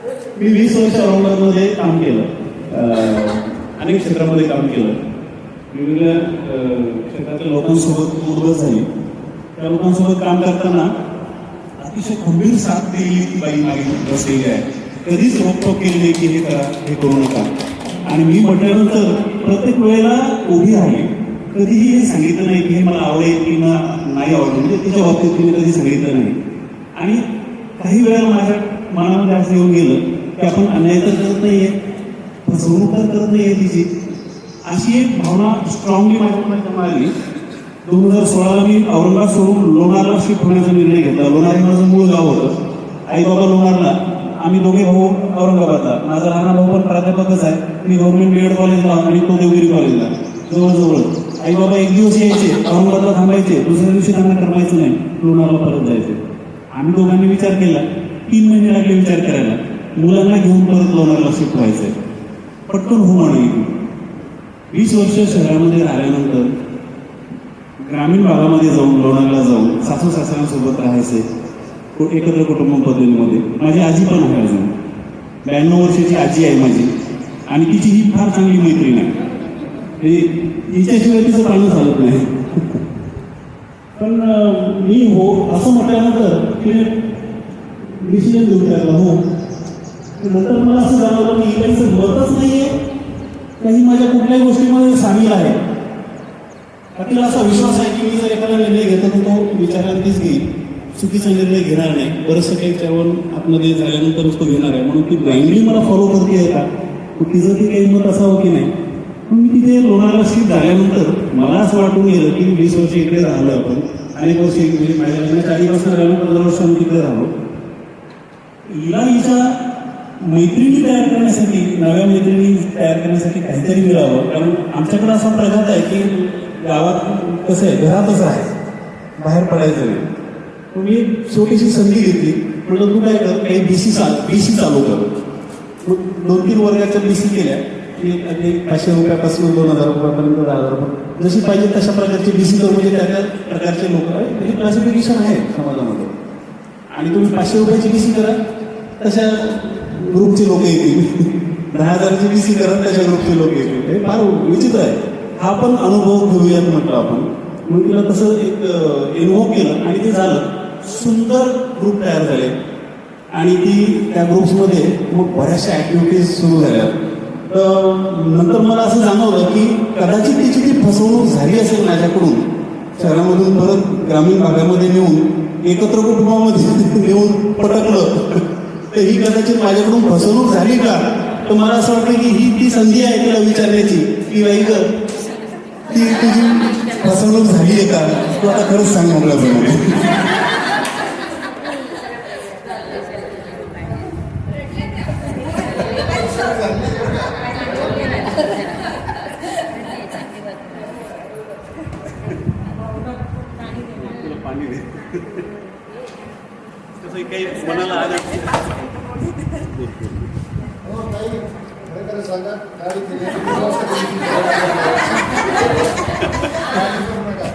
मी वीस वर्ष औरंगाबादमध्ये काम केलं. अनेक क्षेत्रामध्ये काम केलं. वेगवेगळ्या क्षेत्रातल्या लोकांसोबत उद्भव झाली. त्या लोकांसोबत काम करताना अतिशय खंबीर साथ दिली ती बाई मागे बसलेली आहे. कधीच रोकटोक केली नाही की हे करा हे करू नका. आणि मी म्हटल्यानंतर प्रत्येक वेळेला उभी राहिली. कधीही हे सांगितलं नाही की हे मला आवडेल किंवा नाही आवडेल. म्हणजे तिच्या बाबतीत तिने कधी सांगितलं नाही. आणि काही वेळेला माझ्या मनामध्ये असं येऊन गेलं की आपण अन्याय तर करत नाहीये फसवणूक तर करत नाहीये तिची. अशी एक भावना स्ट्रॉंगली माझ्या आली. दोन हजार सोळाला मी औरंगाबाद सोडून लोणारला शिफ्ट होण्याचा निर्णय घेतला. लोणार हे माझं मूळ गाव होतं. आई बाबा लोणारला. आम्ही दोघे भाऊ औरंगाबादला. माझा लहान भाऊ पण प्राध्यापकच आहे. मी गव्हर्नमेंट बीएड कॉलेजला आणि तो देवगिरी कॉलेजला जवळजवळ. आई बाबा एक दिवस यायचे औरंगाबादला थांबायचे. दुसऱ्या दिवशी त्यांना करमायचं नाही. लोणारला परत जायचे. आम्ही दोघांनी विचार केला. तीन महिने लागले विचार करायला. मुलांना घेऊन परत लोणारला शिफ्ट व्हायचंय. पटकन हो म्हणाली वीस वर्ष शहरामध्ये राहिल्यानंतर ग्रामीण भागामध्ये जाऊन लोणारला जाऊन सासू सासऱ्यांसोबत राहायचे. एकत्र कुटुंब पद्धतीमध्ये. माझी आजी पण आहे अजून. ब्याण्णव वर्षाची आजी आहे माझी. आणि तिची ही फार चांगली मैत्रीण आहे. म्हणजे तिच्याशिवाय तिचं पाणी चालत नाही. पण मी हो असं म्हटल्यानंतर की डिसिजन घेऊन टाकला हो. नंतर मला असं जाणवलं मी इकडचं मतच नाहीये. काही माझ्या कुठल्याही गोष्टीमध्ये सामील आहे. तिला असा विश्वास आहे की मी जर एखादा निर्णय घेतो तर तो विचारांतीच घेईल चुकीचा निर्णय घेणार नाही. बरंचसं काही त्यावर आतमध्ये झाल्यानंतरच तो घेणार आहे. म्हणून ती ब्लाइंडली मला फॉलो करते आहे का? मग तिचं ती काही मत असावं की नाही? पण मी तिथे लोणारला शिफ्ट झाल्यानंतर मला असं वाटून गेलं की वीस वर्ष इकडे राहिलं आपण. अनेक वर्ष म्हणजे माझ्या लग्नाच्या आधीपासून राहिलो पंधरा वर्ष आम्ही तिकडे राहिलो. हिला हिच्या मैत्रिणी तयार करण्यासाठी नव्या मैत्रिणी तयार करण्यासाठी काहीतरी मिळावं. कारण आमच्याकडे असा प्रघात आहे की गावात कसं आहे घरातच आहे. बाहेर पडायचं नाही. मग मी एक छोटीशी संधी घेतली. म्हटलं तू काय कर काही बी सी चाल बी सी चालू कर. दोन तीन वर्गाच्या बीसी केल्या. की अगदी पाचशे रुपयापासून दोन हजार रुपयापर्यंत दहा हजार रुपये. जशी पाहिजे तशा प्रकारची बीसी कर म्हणजे त्या त्या प्रकारचे लोक आहे म्हणजे क्लासिफिकेशन आहे समाजामध्ये. आणि तुम्ही पाचशे रुपयाची बीसी करा. तशा ग्रुपचे लोक येतील. दहा हजाराची बीसी करा तशा ग्रुपचे लोक येतील. हे फार विचित्र आहे. हा पण अनुभव घेऊयात म्हटलं आपण. मग तिला तसं एक इन्व्हॉल्व केलं आणि ते झालं. सुंदर ग्रुप तयार झाले. आणि ती त्या ग्रुप्समध्ये मग बऱ्याचशा ॲक्टिव्हिटीज सुरू झाल्या. तर नंतर मला असं जाणवलं की कदाचित तिची ती फसवणूक झाली असेल माझ्याकडून. शहरामधून परत ग्रामीण भागामध्ये नेऊन एकत्र कुटुंबामध्ये नेऊन पटकलं. तर ही कदाचित माझ्याकडून फसवणूक झाली का? तर मला असं वाटतं की ही ती संधी आहे तिला विचारण्याची. की बाई ग ती तुझी फसवणूक झाली आहे का? तू आता खरंच सांग मोकळ्याप्रमाणे तसं काही मनाला आलं सांगा नका.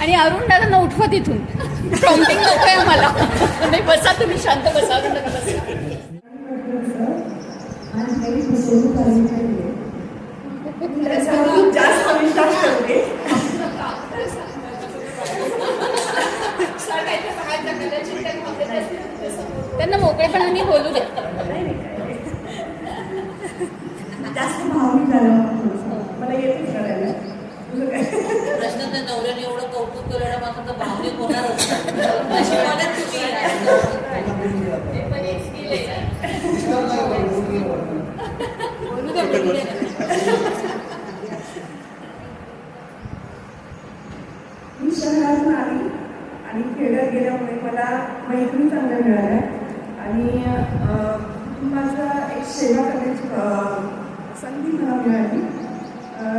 आणि अरुण दादांना उठवा तिथून प्रॉम्प्टिंग नको आहे मला नाही बसा तुम्ही शांत बसा अरुण दादा बसा जास्त विश्वास करते त्यांना मोकळेपणाने बोलू दे जास्त भावनिक झालं मला येते करायला प्रश्न त्या नवऱ्याने एवढं कौतुक केलं माझं तर भावनिक दे. मी शहरातून आली आणि खेड्यात गेल्यामुळे मला मैत्रिणी चांगल्या मिळाल्या आणि कुटुंबाचा एक सेवा करण्याची संधी मला मिळाली.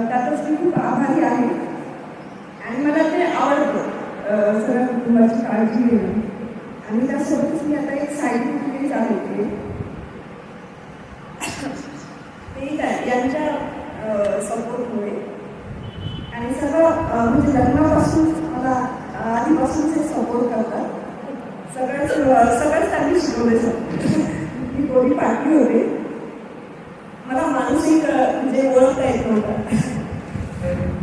त्यातच मी खूप आभारी आहे. आणि मला ते आवडतं. अं, सगळ्या कुटुंबाची काळजी घेणं. आणि त्यासोबतच मी आता एक सायंटिफिक आहे. ते यांच्या सपोर्टमुळे. आणि सगळं म्हणजे लग्नापासून मला आधीपासूनच हे सपोर्ट करतात. सगळ्याच सगळ्याच त्यांनी शिकवले. सर मी कोणी पाठी होते. मला मानसिक म्हणजे ओळखता येत नव्हतं.